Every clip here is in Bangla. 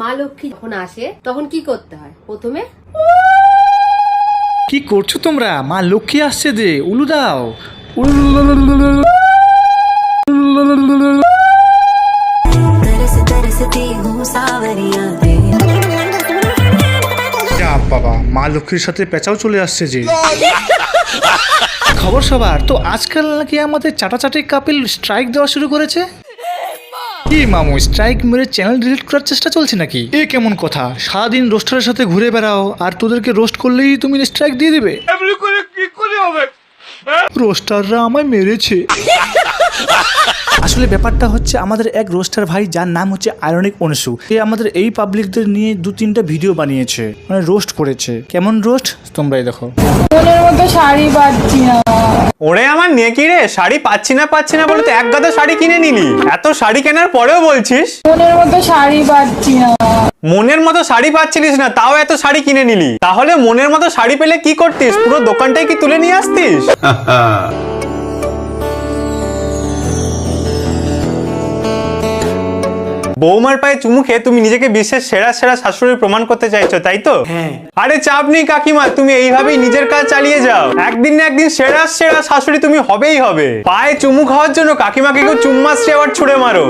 মা লক্ষ্মী যখন আসে তখন কি করতে হয়? প্রথমে কি করছ তোমরা? মা লক্ষ্মী আসছে যে উলু দাও। বাবা মা লক্ষ্মীর সাথে পেঁচাও চলে আসছে যে। খবর সবার তো আজকাল নাকি আমাদের চাটাচাটি কাপিল স্ট্রাইক দেওয়া শুরু করেছে? কি মামু স্ট্রাইক মেরে চ্যানেল ডিলিট করার চেষ্টা চলছে নাকি? এ কেমন কথা? সারাদিন রোস্টারের সাথে ঘুরে বেড়াও আর তোদেরকে রোস্ট করলেই তুমি স্ট্রাইক দিয়ে দিবে। রোস্টাররা আমায় মেরেছে। আসলে ব্যাপারটা হচ্ছে আমাদের এক রোস্টার ভাই যার নাম হচ্ছে আয়রনিক অনসু সে আমাদের এই পাবলিকদের নিয়ে দু তিনটা ভিডিও বানিয়েছে মানে রোস্ট করেছে। কেমন রোস্ট তোমরাই দেখো। মতো শাড়ি না। ওরে আমার নেকি রে? শাড়ি পাচ্ছি না পাচ্ছি না বলে তো এক গাদা শাড়ি কিনে নিলি। এত শাড়ি কেনার পরেও বলছিস? মনের মতো শাড়ি পাচ্ছি না। মনের মতো শাড়ি পাচ্ছিলিস না তাও এত শাড়ি কিনে নিলি। তাহলে মনের মতো শাড়ি পেলে কি করতিস? পুরো দোকানটাই কি তুলে নিয়ে আসতিস? বৌমার পায়ে চুমু খেয়ে তুমি নিজেকে বিশ্বের সেরা সেরা শাশুড়ি প্রমাণ করতে চাইছো তাই তো? আরে চাপ নেই কাকিমা তুমি এইভাবেই নিজের কাজ চালিয়ে যাও। একদিন না একদিন সেরা সেরা শাশুড়ি তুমি হবেই হবে। পায়ে চুমু খাওয়ার জন্য কাকিমাকে কেউ চুম্মাশ্রী আবার ছুড়ে মারো।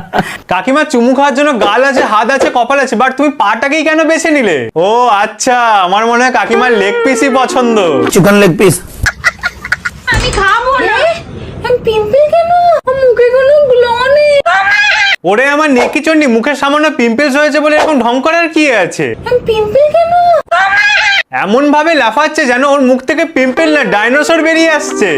কাকিমা চুমু খাওয়ার জন্য গাল আছে হাত আছে কপাল আছে বাট তুমি পাটাকেই কেন বেছে নিলে? ও আচ্ছা আমার মনে হয় কাকিমার লেগ পিসই পছন্দ। চিকেন লেগ পিস আমি খাব না আমি পিম্পল কেন আমার মুখে কোনো গ্লো নেই ওরে আমার নেকি চন্ডি মুখের সামান্য পিম্পলস হয়েছে বলে এরকম ঢং করার কি আছে? পিম্পল কেন? এমন ভাবে লাফাচ্ছে যেন ওর মুখ থেকে পিম্পল না ডাইনোসর বেরিয়ে আসছে।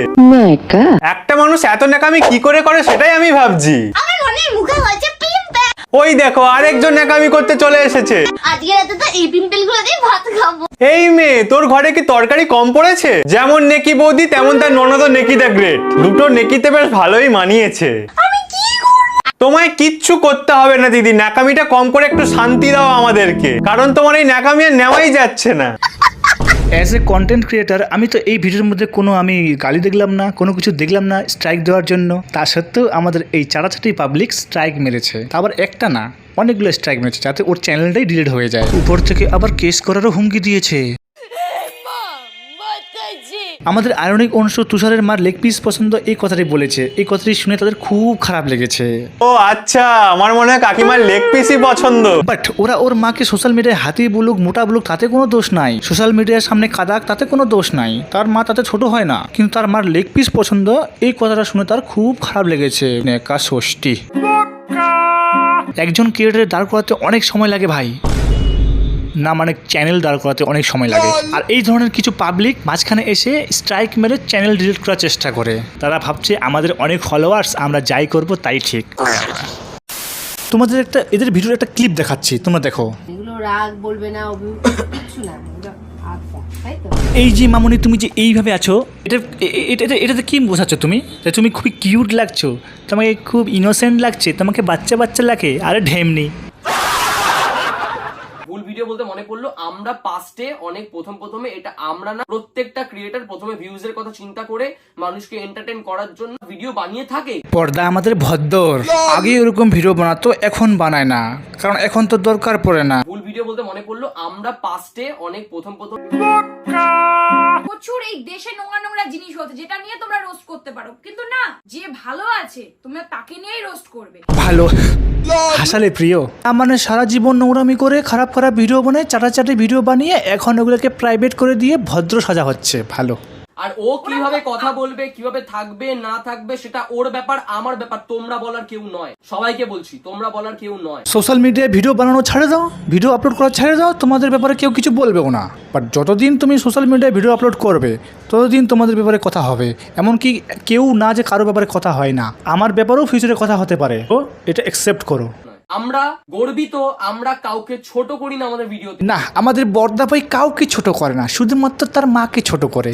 একটা মানুষ এত নাকামি কি করে করে সেটাই আমি ভাবছি। আমার মুখে হয়েছে পিম্পল ওই দেখো আরেকজন নাকামি করতে চলে এসেছে। আজকে রাতে তো এই পিম্পল দিয়ে ভাত খাব। এই মেয়ে তোর ঘরে কি তরকারি কম পড়েছে? যেমন নেকি বৌদি তেমন তার ননদ নেকি দা গ্রেট। দুটো নেকিতে বেশ ভালোই মানিয়েছে। তোমায় কিচ্ছু করতে হবে না, দিদি। নাকামিটা কম করে একটু শান্তি দাও আমাদেরকে। কারণ তোমার এই নাকামি আর নেওয়াই যাচ্ছে না। অ্যাজ এ কন্টেন্ট ক্রিয়েটার আমি তো এই ভিডিওর মধ্যে কোনো আমি গালি দেখলাম না, কোনো কিছু দেখলাম না স্ট্রাইক দেওয়ার জন্য। তা সত্ত্বেও আমাদের এই চাটাচাটি পাবলিক স্ট্রাইক মেরেছে। আবার একটা না, অনেকগুলো স্ট্রাইক মেরেছে, যাতে ওর চ্যানেলটাই ডিলিট হয়ে যায়। উপর থেকে আবার কেস করারও হুমকি দিয়েছে। আমাদের আয়রনিক অংশ তুষারের মার লেগ পিস পছন্দ এই কথাটি বলেছে। এই কথাটি শুনে তাদের খুব খারাপ লেগেছে। ও আচ্ছা আমার মনে হয় কাকিমার লেগ পিসই পছন্দ। বাট ওরা ওর মাকে সোশ্যাল মিডিয়ায় হাতি বলুক মোটা বলুক তাতে কোনো দোষ নাই। সোশ্যাল মিডিয়ার সামনে কাদাক তাতে কোনো দোষ নাই। তার মা তাতে ছোট হয় না। কিন্তু তার মার লেগ পিস পছন্দ এই কথাটা শুনে তার খুব খারাপ লেগেছে। নেকা ষষ্ঠী। একজন ক্রিয়েটারের দাঁড় করাতে অনেক সময় লাগে ভাই। না মানে চ্যানেল দাঁড় করাতে অনেক সময় লাগে। আর এই ধরনের কিছু পাবলিক মাঝখানে এসে স্ট্রাইক মেরে চ্যানেল ডিলিট করার চেষ্টা করে। তারা ভাবছে আমাদের অনেক ফলোয়ার্স আমরা যাই করব তাই ঠিক। তোমাদের একটা এদের ভিডিওর একটা ক্লিপ দেখাচ্ছি তোমরা দেখো। এগুলো রাগ বলবে না কিচ্ছু না এই যে মামনি তুমি যে এইভাবে আছো এটা এটা এটা- এটাতে কি বোঝাচ্ছ তুমি? তুমি খুবই কিউট লাগছো তোমাকে খুব ইনোসেন্ট লাগছে তোমাকে বাচ্চা বাচ্চা লাগে আরে ঢেমনি। ভুল ভিডিও বলতে মনে পড়ল আমরা পাস্টে অনেক প্রথম প্রথমে এটা আমরা না প্রত্যেকটা ক্রিয়েটার প্রথমে ভিউজ এর কথা চিন্তা করে মানুষকে এন্টারটেন করার জন্য ভিডিও বানিয়ে থাকে। পর্দা আমাদের ভদ্দর। আগে ওরকম ভিডিও বানাতো এখন বানায় না। কারণ এখন তো দরকার পড়ে না। ভুল ভিডিও বলতে মনে পড়ল আমরা পাস্টে অনেক প্রথম প্রথম প্রচুর এই দেশে নোংরা নোংরা জিনিস হচ্ছে যেটা নিয়ে তোমরা রোস্ট করতে পারো। কিন্তু না যে ভালো আছে তোমরা তাকে নিয়েই রোস্ট করবে। ভালো। হাসালে প্রিয়। মানে সারা জীবন নোংরামি করে খারাপ খারাপ ভিডিও বানায় চাটাচাটি ভিডিও বানিয়ে এখন ওগুলোকে প্রাইভেট করে দিয়ে ভদ্র সাজা হচ্ছে। ভালো। আর ও কীভাবে কথা বলবে কীভাবে থাকবে না থাকবে সেটা ওর ব্যাপার আমার ব্যাপার তোমরা বলার কেউ নয়। সবাইকে বলছি তোমরা বলার কেউ নয়। সোশ্যাল মিডিয়ায় ভিডিও বানানো ছাড়ে দাও ভিডিও আপলোড করা ছেড়ে দাও তোমাদের ব্যাপারে কেউ কিছু বলবেও না। বাট যতদিন তুমি সোশ্যাল মিডিয়ায় ভিডিও আপলোড করবে ততদিন তোমাদের ব্যাপারে কথা হবে। এমনকি কেউ না যে কারও ব্যাপারে কথা হয় না। আমার ব্যাপারেও ফিউচারে কথা হতে পারে। ও এটা অ্যাকসেপ্ট করো। আমরা গর্বিত আমরা কাউকে ছোট করি না আমাদের ভিডিওতে না আমাদের বর্দা ভাই কাউকে ছোট করে না শুধুমাত্র তার মাকে ছোট করে।